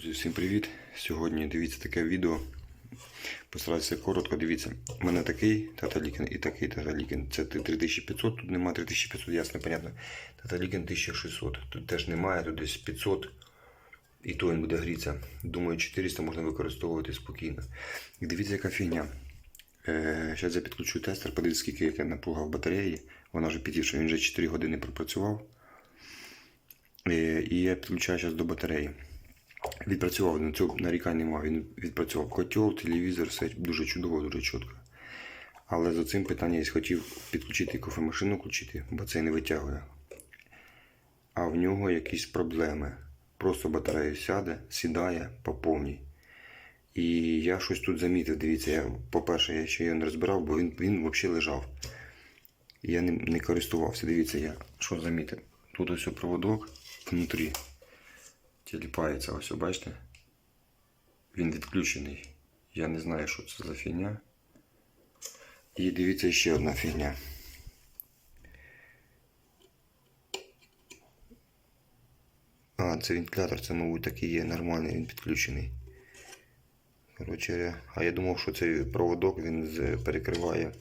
Друзі, всім привіт! Сьогодні дивіться таке відео. Постараюся коротко, дивіться. У мене такий таталікен і такий таталікен. Це 3500, тут немає 3500, ясно, понятно. Таталікен 1600. Тут теж немає, тут десь 500. І то він буде грітися. Думаю, 400 можна використовувати спокійно. І дивіться, яка фігня. Е, Зараз я підключу тестер, подивіться, скільки яка напруга в батареї. Вона вже підійшла, він вже 4 години пропрацював. Е, І я підключаю зараз до батареї. Відпрацював на цього нарікань немає. Він відпрацював котел, телевізор, все дуже чудово, дуже чітко. Але за цим питання я хотів підключити кофемашину, включити, бо це не витягує. А в нього якісь проблеми. Просто батарея сяде, сідає по повній. І я щось тут замітив. Дивіться, я, по-перше, я ще його не розбирав, бо він, він взагалі лежав. Я ним не користувався. Дивіться, я що замітив. Тут ось проводок внутрі тіліпається, ось, бачите? Він відключений. Я не знаю, що це за фігня. І дивіться ще одна фігня. А, це вентилятор, це, мабуть, такий є нормальний, він підключений. Коротше, а я думав, що цей проводок він перекриває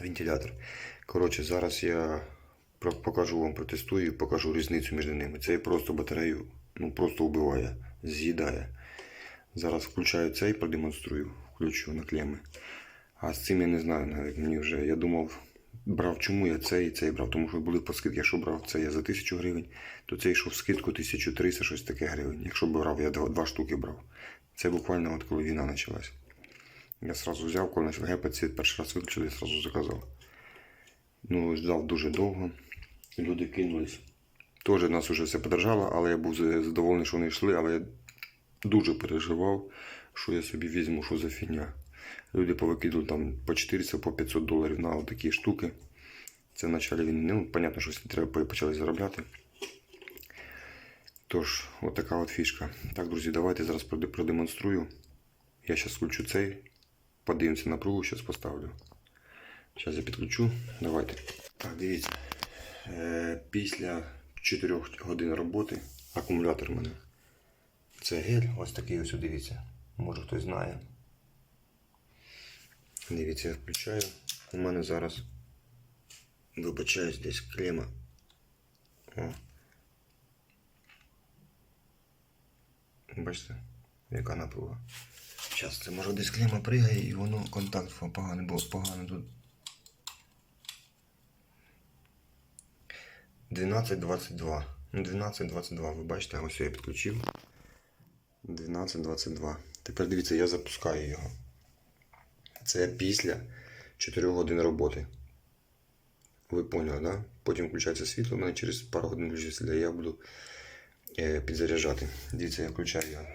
вентилятор. Коротше, зараз я покажу вам, протестую покажу різницю між ними. Це просто батарею ну, просто вбиває, з'їдає. Зараз включаю цей, продемонструю, включу на клеми. А з цим я не знаю навіть мені вже. Я думав, брав чому я цей і цей брав, тому що були по скидці. Якщо брав цей я за 1000 гривень, то цей йшов в скидку 1300, щось таке гривень. Якщо брав, я два, штуки брав. Це буквально от коли війна почалась. Я сразу взяв, коли почав гепати, перший раз виключили, я сразу заказав. Ну, ждав дуже довго. Люди кинулись. Теж нас вже все подорожало, але я був задоволений, що вони йшли, але я дуже переживав, що я собі візьму, що за фігня. Люди повикидали там по 400, по 500 доларів на такі штуки. Це в началі він, ну, понятно, що треба почали заробляти. Тож, от така от фішка. Так, друзі, давайте зараз продемонструю. Я зараз включу цей. Подивимося напругу, зараз поставлю. Зараз я підключу. Давайте. Так, дивіться. Е, Після 4 годин роботи акумулятор в мене. Це гель, ось такий ось дивіться. Може хтось знає. Дивіться, я включаю. У мене зараз вибачаюсь десь клема. О. Бачите, яка напруга. Зараз це може десь клема пригає і воно контакт поганий, бо погано тут. 12.22. Ну, 12.22, ви бачите, ось я підключив. 12.22. Тепер дивіться, я запускаю його. Це після 4 годин роботи. Ви поняли, да? Потім включається світло, у мене через пару годин включиться я буду е, підзаряджати. Дивіться, я включаю його.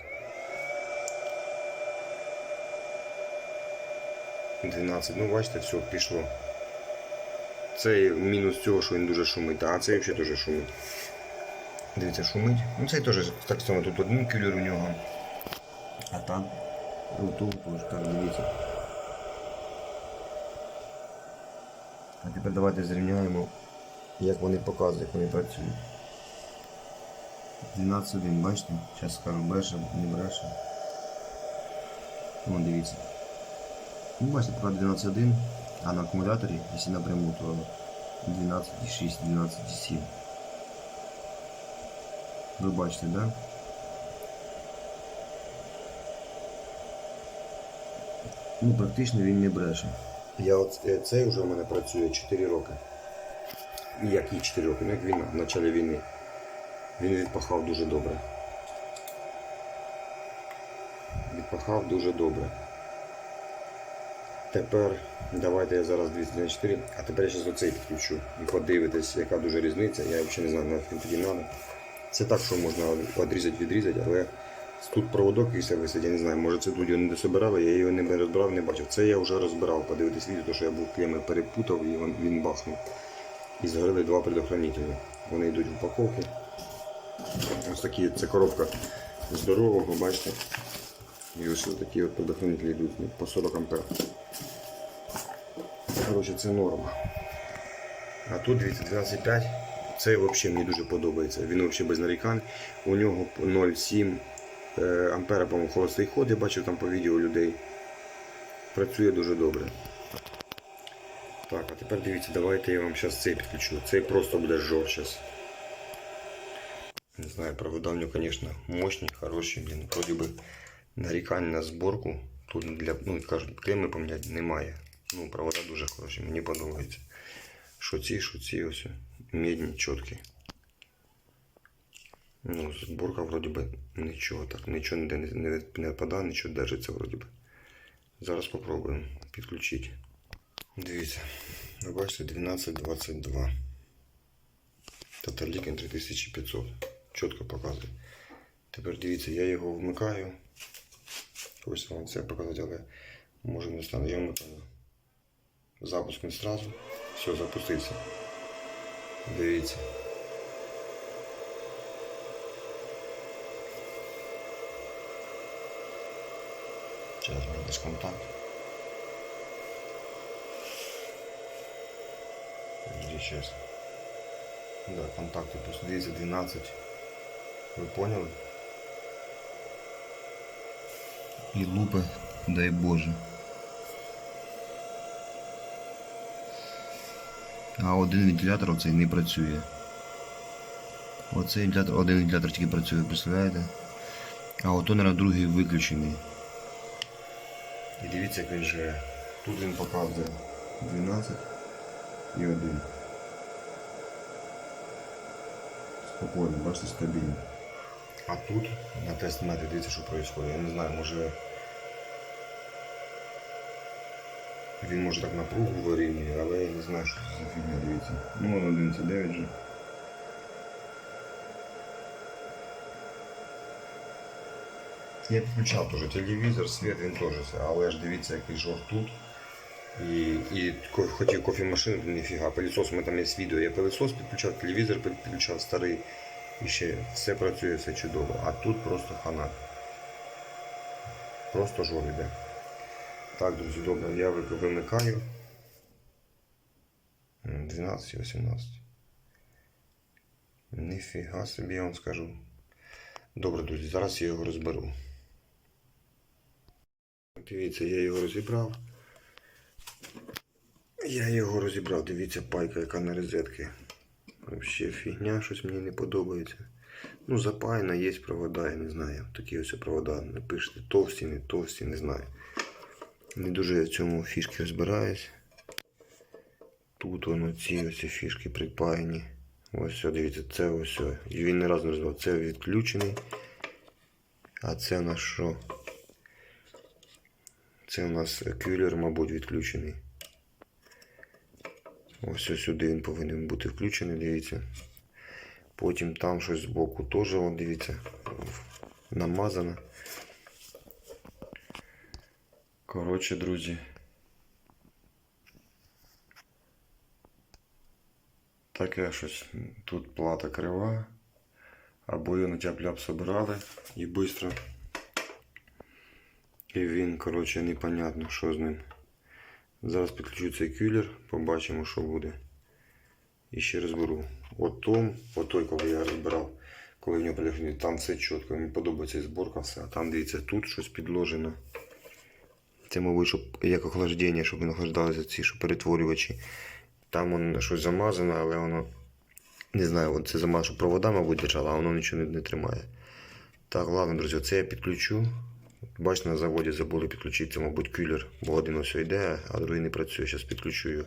12. Ну, бачите, все, пішло. Це мінус цього, що він дуже шумить, а цей взагалі дуже шумить. Дивіться, шумить. Ну цей теж так само тут один кюлер у нього. А там ну, тут теж так дивіться. А тепер давайте зрівняємо, як вони показують, як вони працюють. 12 один, бачите? Зараз скажу бреше, не бреше. Вон дивіться. Ну, бачите, поки 12.1, а на акумуляторі, якщо напряму, то 12.6, 12.7. Ви бачите, да? Ну, практично він не бреше. Я от, е, цей вже у мене працює 4 роки. Як і 4 роки, ну як війна, в початку війни. Він відпахав дуже добре. Відпахав дуже добре. Тепер давайте я зараз 294, а тепер я зараз оцей підключу і подивитись, яка дуже різниця. Я взагалі не знаю, нафіг тоді треба. Це так, що можна відрізати, відрізати, але тут проводок якийсь висить, я не знаю, може це його не дособирали, я його не розбирав, не бачив. Це я вже розбирав, подивитись відео, тому що я був клеми перепутав і він, він бахнув. І згорили два предохранителі. Вони йдуть в упаковки. Ось такі, це коробка здорового, бачите. І ось такі от предохранителі йдуть ну, по 40 ампер. Коротше, це норма. А тут дивіться 12,5. Це взагалі мені дуже подобається. Він взагалі без нарікань. У нього 0,7 е, ампера, по-моєму, холостий ход, я бачив там по відео людей. Працює дуже добре. Так, а тепер дивіться, давайте я вам зараз цей підключу. Цей просто буде жов зараз. Не знаю, провода у нього, звісно, мощні, хороші, блін. Вроді би нарікань на зборку. Тут для, ну, кажуть, клеми поміняти немає. Ну, провода дуже хороші, мені подобається. Що ці, що ці ось. Медні, чіткі. Ну, зборка вроді би нічого так, нічого ніде не, відпадає, нічого держиться вроді би. Зараз попробуємо підключити. Дивіться, ви бачите 1222. Таталікін 3500. Чітко показує. Тепер дивіться, я його вмикаю. Ось вам це показати, але може не стане. Я вмикаю. Запуск не сразу. Все, запустився. Дивіться. Зараз буде без контакту. Подожди, сейчас. Да, контакты просто дивіться 12. Ви поняли? І лупи, дай Боже. А один вентилятор оцей не працює. Оцей вентилятор, один вентилятор тільки працює, представляєте? А ото, наверное, другий виключений. І дивіться, як він живе. Тут він показує 12 і 1. Спокійно, бачите, стабільно. А тут на тест-метрі дивіться, що відбувається. Я не знаю, може він може так напругу вирівнює, але я не знаю, що це за фігня, дивіться. Ну, 11,9 же. Я підключав теж телевізор, світ він теж але ж дивіться, який жор тут. І, і хотів кофемашину, ніфіга, пилісос, мене там є відео, я пилісос підключав, телевізор підключав старий. І ще все працює, все чудово. А тут просто хана. Просто жор іде. Так, друзі, добре, я вимикаю. М, 12 і 18. Ніфіга собі, я вам скажу. Добре, друзі, зараз я його розберу. Дивіться, я його розібрав. Я його розібрав, дивіться, пайка, яка на розетки. Вообще фігня, щось мені не подобається. Ну, запаяна, є провода, я не знаю. Такі ось провода. Напишете товсті, не товсті, не знаю. Не дуже я в цьому фішки розбираюсь. Тут воно ці ось фішки припаяні. Ось все, дивіться, це ось. все. І Він не раз не розбив. Це відключений. А це у нас що? Це у нас кюлер, мабуть, відключений. Ось ось сюди він повинен бути включений, дивіться. Потім там щось збоку теж, дивіться, намазано. Коротше, друзі. Таке щось. Тут плата крива. Або його на тяп-ляп собирали і швидко. І він, коротше, непонятно, що з ним. Зараз підключу цей кюлер, побачимо, що буде. І ще розберу. От том, от той, коли я розбирав, коли в нього приїхали, там все чітко, мені подобається зборка, все. А там дивіться, тут щось підложено. Це, мабуть, щоб як охлаждення, щоб охлаждалися ці що перетворювачі. Там воно щось замазане, але воно. Не знаю, це замазано, провода, мабуть, держало, а воно нічого не, не тримає. Так, ладно, друзі, це я підключу. Бачите, на заводі забули підключити, це, мабуть, кюлер, бо один ось йде, а другий не працює. Зараз підключу.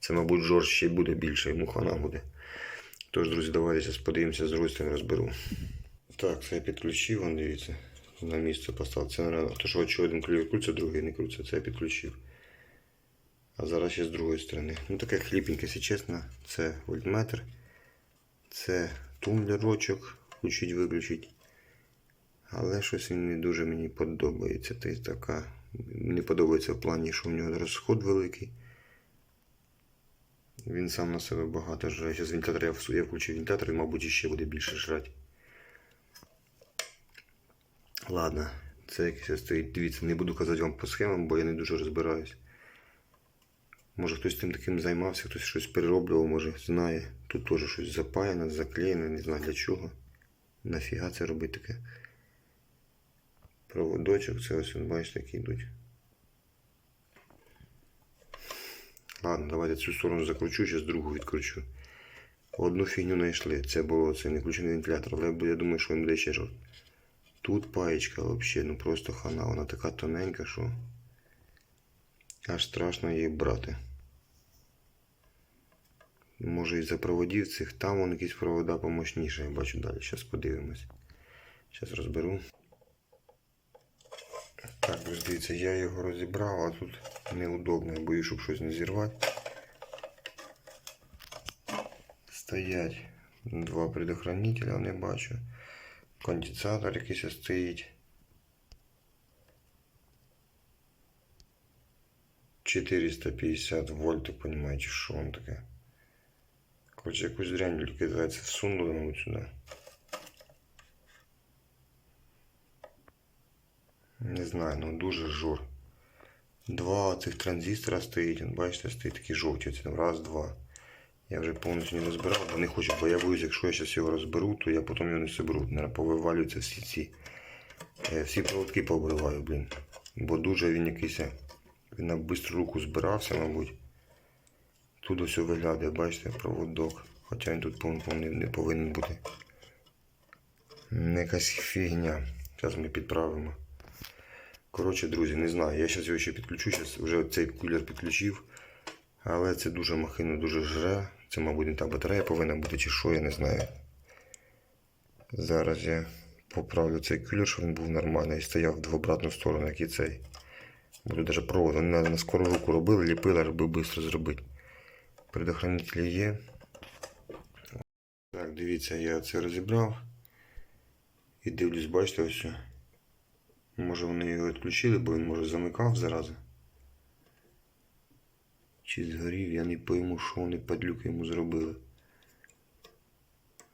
Це, мабуть, жорст ще буде більше, йому хана буде. Тож, друзі, давайте зараз подивимося з другої розберу. Так, це я підключив, вон, дивіться. На місце поставив. Це, наверное, то, що що один кюлер крутиться, другий не крутиться. Це я підключив. А зараз ще з другої сторони. Ну таке хліпеньке, якщо чесно. Це вольтметр. Це тумблерочок. Включить, виключить. Але щось він не дуже мені подобається. Та така. Мені подобається в плані, що в нього розход великий. Він сам на себе багато жре. Зараз вентилятор я я включив вентилятор і, мабуть, ще буде більше жрати. Ладно, це якесь стоїть. Дивіться, не буду казати вам по схемам, бо я не дуже розбираюсь. Може хтось тим таким займався, хтось щось перероблював, може знає. Тут теж щось запаяно, заклеєно, не знаю для чого. Нафіга це робити таке. проводочок, це ось, він, бачите, які йдуть. Ладно, давайте цю сторону закручу, зараз другу відкручу. Одну фігню знайшли. Це було це не включений вентилятор, але я думаю, що він буде ще жорст. Тут паєчка взагалі, ну просто хана. Вона така тоненька, що аж страшно її брати. Може із-за проводів цих, там вон якісь провода помощніше, я бачу далі. Зараз подивимось. Зараз розберу. Так, друзі, дивіться, я його розібрав, а тут неудобно. Я боюсь, щоб щось не зірвати. Стоять два предохранителя, не бачу. Конденсатор якийсь стоїть. 450 вольт, понимаете, що он таке. Короче, якусь дрянь ліквідація всунули, мабуть, сюди. Не знаю, ну дуже жор. Два цих транзистора стоїть, он, бачите, стоїть такі жовті, оці там раз, два. Я вже повністю не розбирав, бо не хочу, бо я боюсь, якщо я зараз його розберу, то я потім його не соберу. Повивалюються всі ці. е, Всі проводки пообриваю, блін. Бо дуже він якийсь. е, Він на бистру руку збирався, мабуть. Тут ось виглядає, бачите, проводок. Хоча він тут не, не повинен бути. Не якась фігня. Зараз ми підправимо. Коротше, друзі, не знаю. Я зараз його ще підключу. Зараз вже цей кулер підключив. Але це дуже махина, дуже жре. Це, мабуть, не та батарея повинна бути чи що, я не знаю. Зараз я поправлю цей кулер, щоб він був нормальний і стояв в обратну сторону, як і цей. Буду навіть провод. Вони на, скору руку робили, ліпили, аби швидко зробити. Предохранителі є. Так, дивіться, я це розібрав. І дивлюсь, бачите, ось. Може вони його відключили, бо він може замикав зараза. Чи згорів, я не пойму, що вони падлюки йому зробили.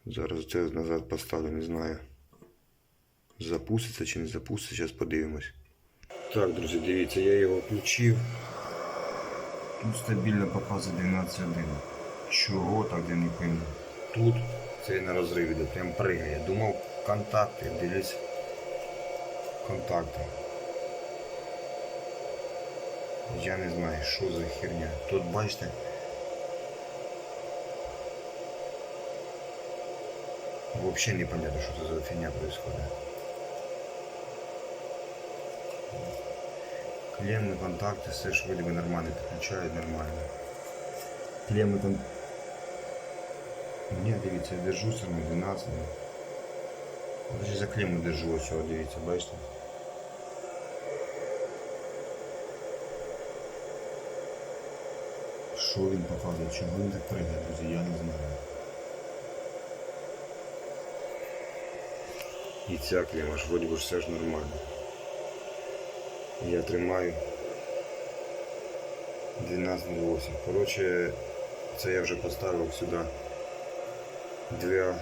Зараз це назад поставлю, не знаю. Запуститься чи не запуститься, зараз подивимось. Так, друзі, дивіться, я його включив. Тут стабільно показує 12.1. Чого так я не пойму? Тут це на розрив іде, прям пригає. Думав контакти, дивлюсь контакти. Я не знаю, що за херня. Тут бачите. Вообще непонятно, что это за фигня происходит. Клеммы, контакты, все ж вроде бы нормально підключають нормально. Клеммы там... Ні, дивіться, я держу все одно 12. Даже за клемму держу ось цього, дивіться, бачите? Що він показує, чого він так пригає, друзі, я не знаю. І ця клема ж вроді би все ж нормально. Я тримаю 12.08. Коротше, це я вже поставив сюди для...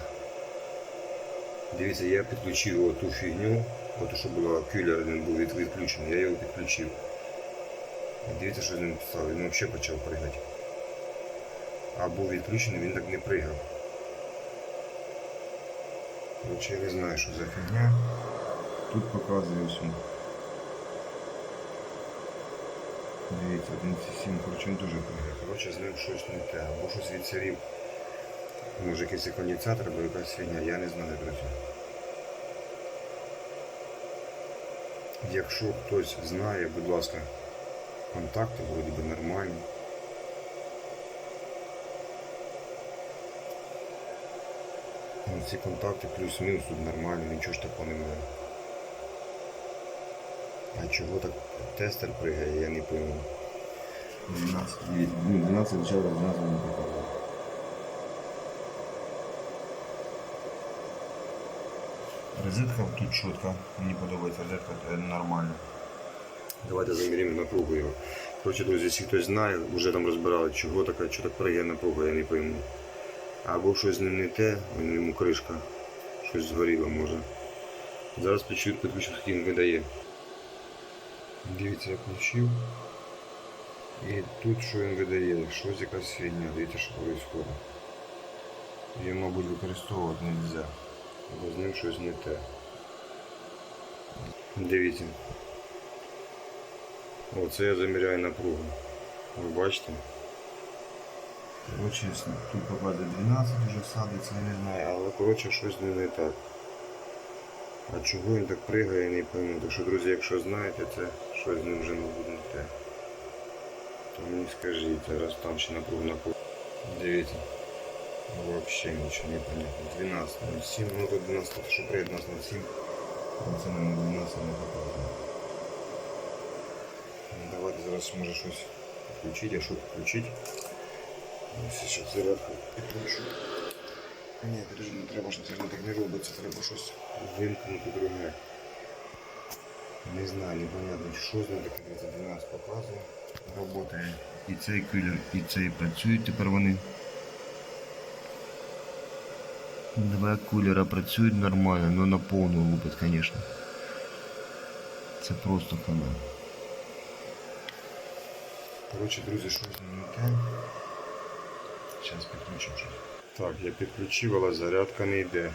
Дивіться, я підключив ту фігню, от що була кюлер він був від- відключений, я його підключив. Дивіться, що ним стало, він взагалі почав пригати. А був відключений, він так не пригав. Короче, я не знаю, що за фігня. Тут показує все. Дивіться, 1,7, коротше, він дуже пригає. Коротше, з ним щось не те. Або щось відсирів. Може якийсь конденсатор, або якась фігня, я не знаю, друзі. Якщо хтось знає, будь ласка, контакти вроді би нормальні. Ці контакти плюс-мінус тут нормально, нічого ж такого немає. А чого так тестер пригає, я не пойму. 12, ну, 12 почало 12 не показує. Розетка тут чітко, мені подобається розетка е, нормальна. Давайте заміряємо напругу його. Коротше, друзі, якщо хтось знає, вже там розбирали, чого така, що так пригає напруга, я не пойму. Або щось ним не те, йому кришка, щось згоріло може. Зараз підключу, скільки він видає. Дивіться, я включив. І тут що він видає, щось якась фігня, дивіться, що відбувається. Її, мабуть, використовувати не можна. Бо з ним щось не те. Дивіться. Оце я заміряю напругу. Ви бачите? Коротше, тут показує 12 вже садиться, я не знаю, але коротше щось ним не так. А чого він так пригає, не пойму. Так що, друзі, якщо знаєте, це щось з ним вже не буде не те. То мені скажіть, зараз там ще напругу напругу. Дивіться. Вообще нічого не понятно. 12 07, ну тут 12, то що приєднати на 7. Це нам 12 не показує. Ну, Давайте зараз може щось включити, а що включити. Ось ще зарядку підключу. Ні, подожди, не треба, що це так не робиться, треба щось вимкнути друге. Не знаю, непонятно, що з ним таке 12 показує. Роботає. І цей кулер, і цей працюють тепер вони. Два кулера працюють нормально, но на повну лупить, звісно. Це просто хана. Коротше, друзі, щось не те. Зараз підключимо щось. Так, я підключив, але зарядка не йде.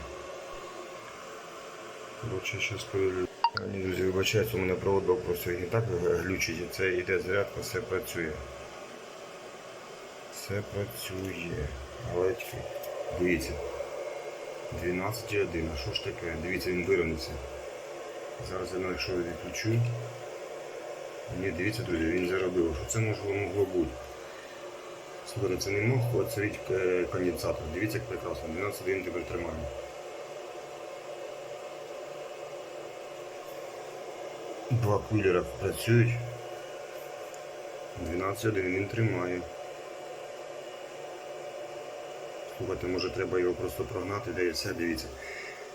Коротше, зараз перевірю. Друзі, вибачайте, у мене проводок просто і так глючить. і Це йде зарядка, все працює. Все працює. Але дивіться. 12,1. А що ж таке? Дивіться, він вирівнявся. Зараз я якщо відключу. Ні, дивіться, друзі, він заробив. Що це могло бути? Слухайте, це не мог оцарити е, конденсатор. Дивіться, як прекрасно. 12,1 тепер тримає. Два кулера працюють. 12,1 він тримає. Слухайте, може треба його просто прогнати, де і все, дивіться.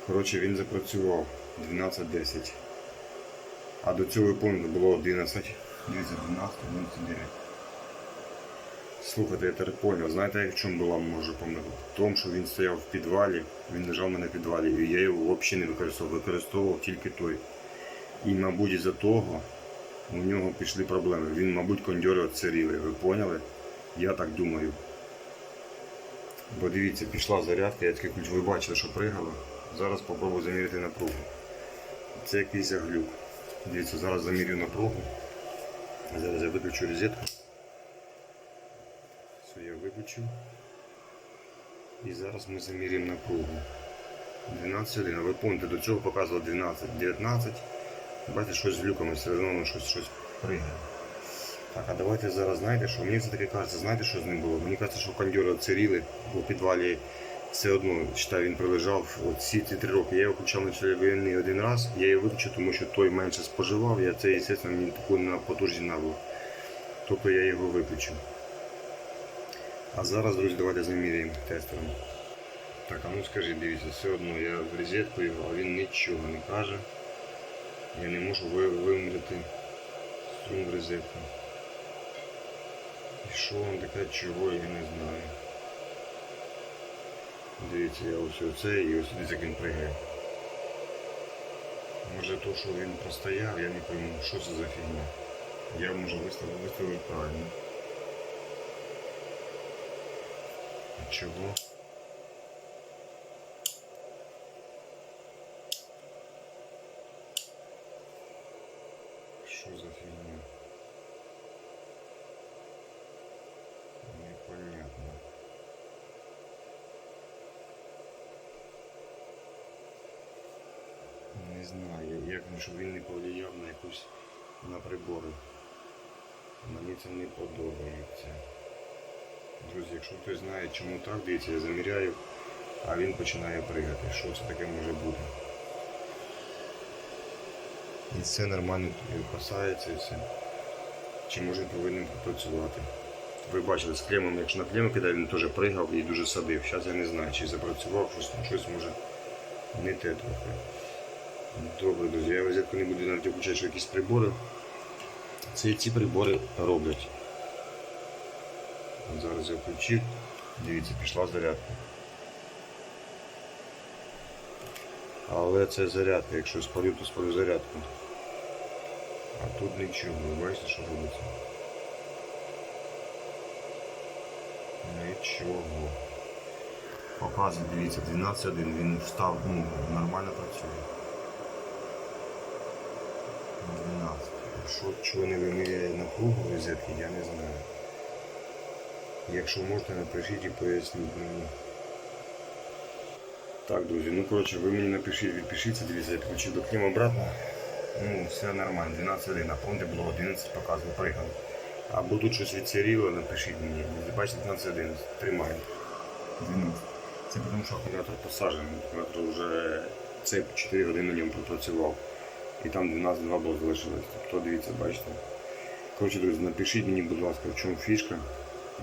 Коротше, він запрацював 12.10. А до цього пункту було 11. Дивіться, 12, 29. Слухайте, я тепер поняв. Знаєте, як в чому була може помилка? В тому, що він стояв в підвалі, він лежав у мене в підвалі, і я його взагалі не використовував, використовував тільки той. І, мабуть, із-за того у нього пішли проблеми. Він, мабуть, кондьори оцаріли. Ви поняли? Я так думаю. Бо дивіться, пішла зарядка, я такий ключ, ви бачили, що пригало. Зараз спробую заміряти напругу. Це якийсь глюк. Дивіться, зараз замірю напругу. Зараз я виключу розетку. Все, я виключив. І зараз ми заміряємо напругу. 12,1. А ви пам'ятаєте, до цього показувало 12, 19. Бачите, щось з глюками, все одно щось, щось пригає. Так, а давайте зараз знаєте, що мені все-таки кажеться, знаєте, що з ним було? Мені кажеться, що кондьори оцаріли, бо в підвалі все одно, читаю, він пролежав ці три роки. Я його включав на чоловік один раз, я його виключив, тому що той менше споживав, я це, звісно, мені таку на потужність набув. Тобто я його виключив. А зараз, друзі, давайте заміряємо тестером. Так, а ну скажіть, дивіться, все одно я в розетку його, а він нічого не каже. Я не можу ви- виміряти струм в розетку. І що він таке, чого, я не знаю. Дивіться, я ось оце і ось дивіться, як він пригає. Може то, що він простояв, я не пойму, що це за фігня. Я може виставив, виставив правильно. А чого? Що за фігня? Непонятно. Не знаю, як ну, щоб він не повлияв на якусь на прибори. Мені це не подобається. Друзі, якщо хтось знає, чому так, дивіться, я заміряю, а він починає пригати. Що це таке може бути? І це нормально касається і все. Чи може повинен попрацювати? Ви бачили з клемом, якщо на клему кидав, він теж пригав і дуже садив. Зараз я не знаю, чи запрацював, щось щось може не те трохи. Добре, друзі, я розетку не буду навіть включати, що якісь прибори. Це ці прибори роблять. Зараз я включив. Дивіться, пішла зарядка. Але це зарядка, якщо спалю, то спалю зарядку. А тут нічого, ви бачите, що робиться? Нічого. Показує, дивіться, 12.1, він встав, ну, нормально працює. що чого не виміряє напругу розетки, я не знаю. Якщо можете, напишіть і поясніть мені. Так, друзі, ну коротше, ви мені напишіть, відпишіться, дивіться, я підключив до клім обратно. Ну, все нормально, 12 годин, а помните було 11 показано, приїхав. Або тут щось відсіріло, напишіть мені. Бачите, 15 годин, тримаю. 12. Це тому, що акумулятор посаджений. Акумулятор вже це 4 години на ньому пропрацював. І там 12.2 було залишилось. Тобто дивіться, бачите. Коротше, друзі, напишіть мені, будь ласка, в чому фішка.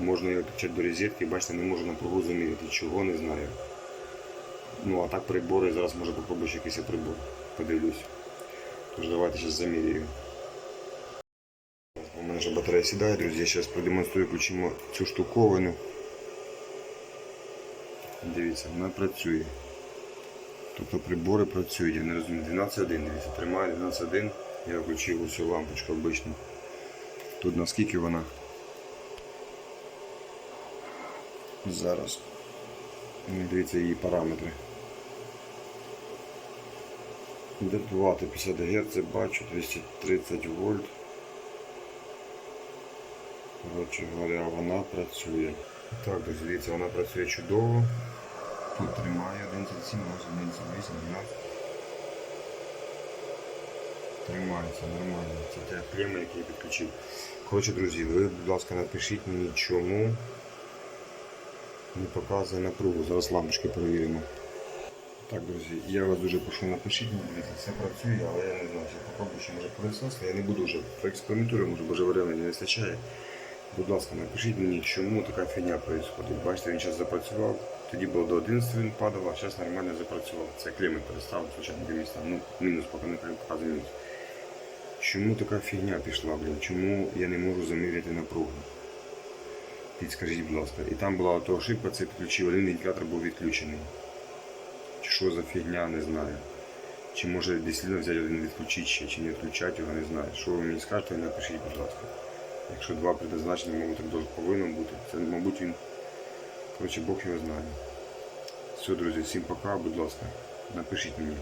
Можна його підключати до розетки, бачите, не можу напругу заміряти. Чого не знаю. Ну а так прибори, зараз може попробую якийсь прибор. Подивлюсь. Тож давайте зараз замірюю. У мене вже батарея сідає, друзі. Я зараз продемонструю, включимо цю штуковину. Дивіться, вона працює. Тобто прибори працюють, я не розумію. 12.1, дивіться, тримає 12.1. Я включив усю лампочку обичну. Тут наскільки вона? Зараз. Дивіться її параметри. Датувати 50 Гц, бачу 230 вольт. Коротше говоря, вона працює. Так, дивіться, вона працює чудово. Тут тримає 11,7, 11,8, 12. Тримається нормально. Це те клеми, які я підключив. Коротше, друзі, ви, будь ласка, напишіть мені, чому не показує напругу. Зараз лампочки перевіримо. Так, друзі, я вас дуже прошу, напишіть дивіться, все працює, але я не знаю, чи попробую ще може пилосос, я не буду вже проекспериментую, може, бо вже времени не вистачає. Будь ласка, напишіть мені, чому така фігня відбувається. Бачите, він зараз запрацював, тоді було до 11 він падав, а зараз нормально запрацював. Це клімат перестав, звичайно, дивіться, ну, мінус, поки не показує мінус. Чому така фігня пішла, блін? Чому я не можу заміряти напругу? Підскажіть, будь ласка. І там була ото ошибка, це підключив, один вентилятор був відключений. Чи що за фігня, не знаю. Чи може десь взяти один відключити ще, чи не відключати його, не знаю. Що ви мені скажете, напишіть, будь ласка. Якщо два предназначені, мабуть, повинно бути. Це, мабуть, він. Коротше, Бог його знає. Все, друзі, всім пока, будь ласка. Напишіть мені.